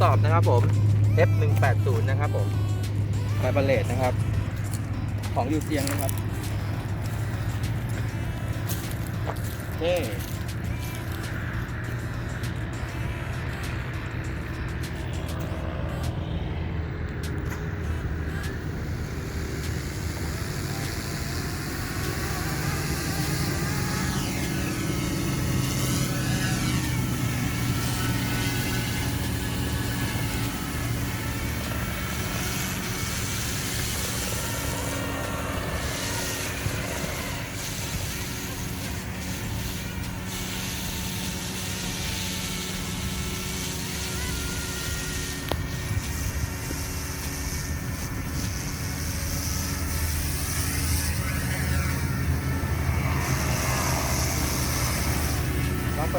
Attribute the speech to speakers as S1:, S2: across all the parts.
S1: สอบนะครับผม F180 นะครับผมไฟบาเลตนะครับ ของยูเซียงนะครับ โอเค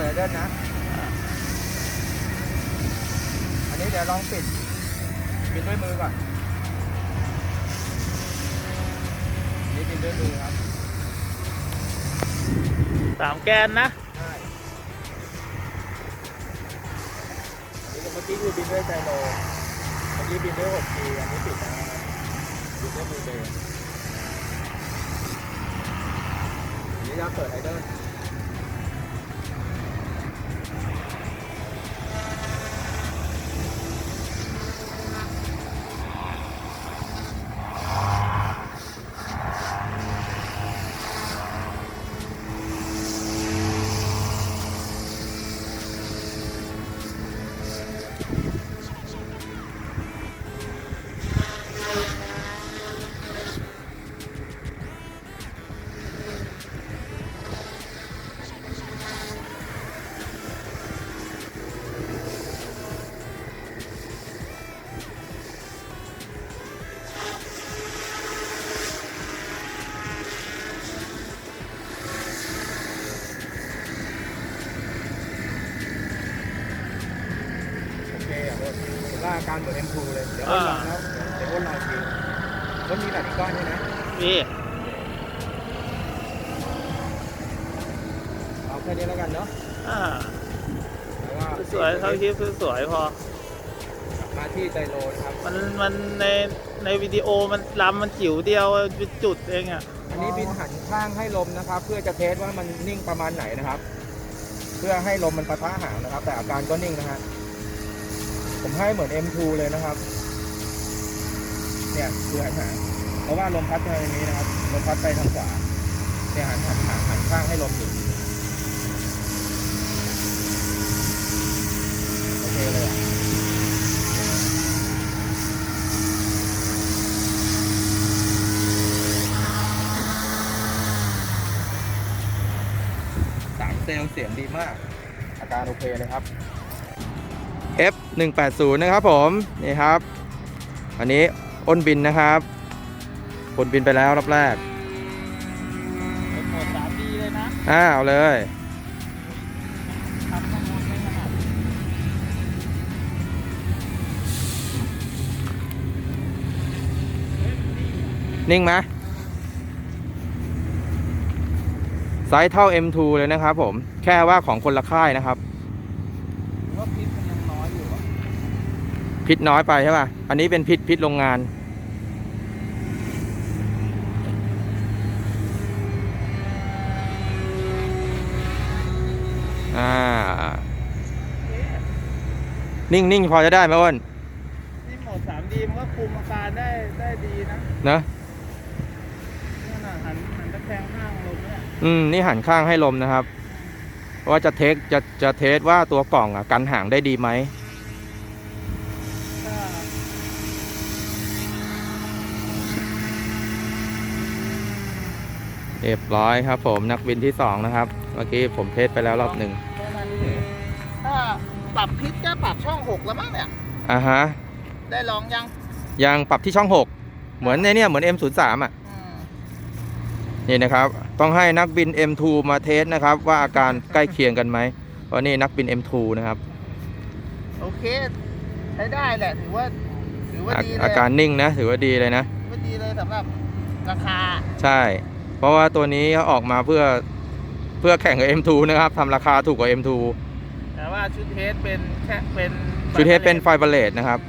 S1: ดไอเดิลนะ อันนี้เดี๋ยวลองปิด ปิดด้วยมือก่อนอันนี่ปิดด้วยมือครับ
S2: สามแกนนะ
S1: ใช่อันนี้เมื่อกี้คือบินด้วยไจโรเมื่อกี้บินด้วย 6G อันนี้ปิดนะครับบินด้วยมือเบรอันนี้จะเปิดไอเดิล ว่าอาการเหมือน M2 เลย เดี๋ยวอ้นลองแล้วเดี๋ยวอ้นลองทีอ้นมีแบบอีกก้อนใช่ไหม
S2: พี่
S1: เอาแค่นี้แล้วกันเนาะ
S2: อ่า
S1: แล้วว่า
S2: สวยเท่าคลิปสวยพอ
S1: มาที่ไจโรนะครับ
S2: มันมันในในวิดีโอมันลำมันจิ๋วเดียวเป็นจุดเองอะ
S1: อันนี้บินหันข้างให้ลมนะครับ เพื่อจะเทสว่ามันนิ่งประมาณไหนนะครับ เพื่อให้ลมมันปะทะหางนะครับ แต่อาการก็นิ่งนะฮะ ผมให้เหมือน M2 เลยนะครับ เนี่ยคือหันหางเพราะว่าลมพัดไปทางนี้นะครับ ลมพัดไปทางขวา เนี่ยหันหันหางหันข้างให้ลมอยู่โอเคเลยอะสามเซลล์เสียงดีมาก อาการโอเคเลยครับ F 1 8 0นะครับผมนี่ครับ อันนี้อ้นบินนะครับอ้นบินไปแล้วรอบแรก
S2: เป็นโหมดสามดีเลยนะ
S1: อ่าเอาเลย
S2: ทำข้างบนไม่ขนาด
S1: นิ่งไหมไซส์เท่า M2 เลยนะครับผม แค่ว่าของคนละค่ายนะครับ
S2: ว่าพิษมันยังน้อยอยู่อะ
S1: พิษน้อยไปใช่ป่ะ อันนี้เป็นพิษพิษโรงงาน อ่า นิ่งนิ่งพอจะได้ไหมอ้น
S2: นี่โหมดสามดีมันก็คุมอาการได้ได้ดีนะ
S1: นะ
S2: นี่น่ะหันหันตะแคงข้างลงเนี่ย
S1: อืม นี่หันข้างให้ลมนะครับ ว่าจะเทคจะจะเทสว่าตัวกล่องอะกันห่างได้ดีไหม เรียบร้อยครับ ผมนักบินที่สองนะครับ เมื่อกี้ผมเทสไปแล้วรอบหนึ่ง
S2: แค่นั้นเองถ้าปรับพิษก็ปรับช่องหกแล้วมั้งเนี่ย
S1: อ่าฮะ
S2: ได้ลองยัง
S1: ยังปรับที่ช่อง6เหมือนในเนี่ยเหมือน M03 อะ
S2: อืม
S1: นี่นะครับ ต้องให้นักบิน M2 มาเทสนะครับ ว่าอาการใกล้เคียงกันไหมเพราะนี่นักบิน M2 นะครับ
S2: โอเคใช้ได้แหละถือว่าถือว่า
S1: อา
S2: ดีเลย
S1: อาการนิ่งนะ ถือว่าดีเลยนะ
S2: ถือว่าดีเลยสำหรับราคา
S1: ใช่ เพราะว่าตัวนี้เขาออกมาเพื่อเพื่อแข่งกับ M2 นะครับทำราคาถูกกว่า M2
S2: แต่ว่าชุดเทสเป็นแค่เป็น
S1: ชุดเฮดเป็นไฟเบรเลตนะครับ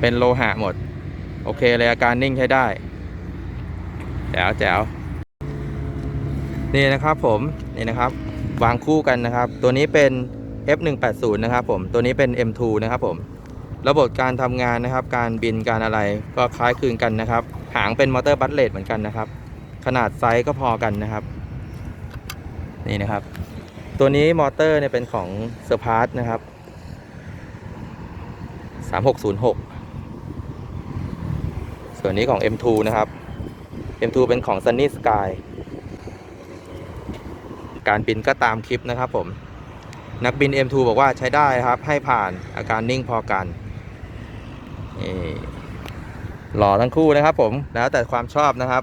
S1: เป็นโลหะหมด โอเคเลยอาการนิ่งใช้ได้แจ๋วแจ๋วนี่นะครับผมนี่นะครับ วางคู่กันนะครับ ตัวนี้เป็น F180 นะครับผมตัวนี้เป็น M2 นะครับผม ระบบการทำงานนะครับ การบินการอะไรก็คล้ายคลึงกันนะครับ หางเป็นมอเตอร์บัตเลตเหมือนกันนะครับ ขนาดไซส์ก็พอกันนะครับ นี่นะครับ ตัวนี้มอเตอร์เนี่ยเป็นของเซอร์พาร์ตนะครับ3606 ส่วนนี้ของ M2 นะครับ M2 เป็นของ Sunny Sky การบินก็ตามคลิปนะครับผม นักบิน M2 บอกว่าใช้ได้ครับ ให้ผ่านอาการนิ่งพอกัน หล่อทั้งคู่นะครับผมแล้วแต่ความชอบนะครับ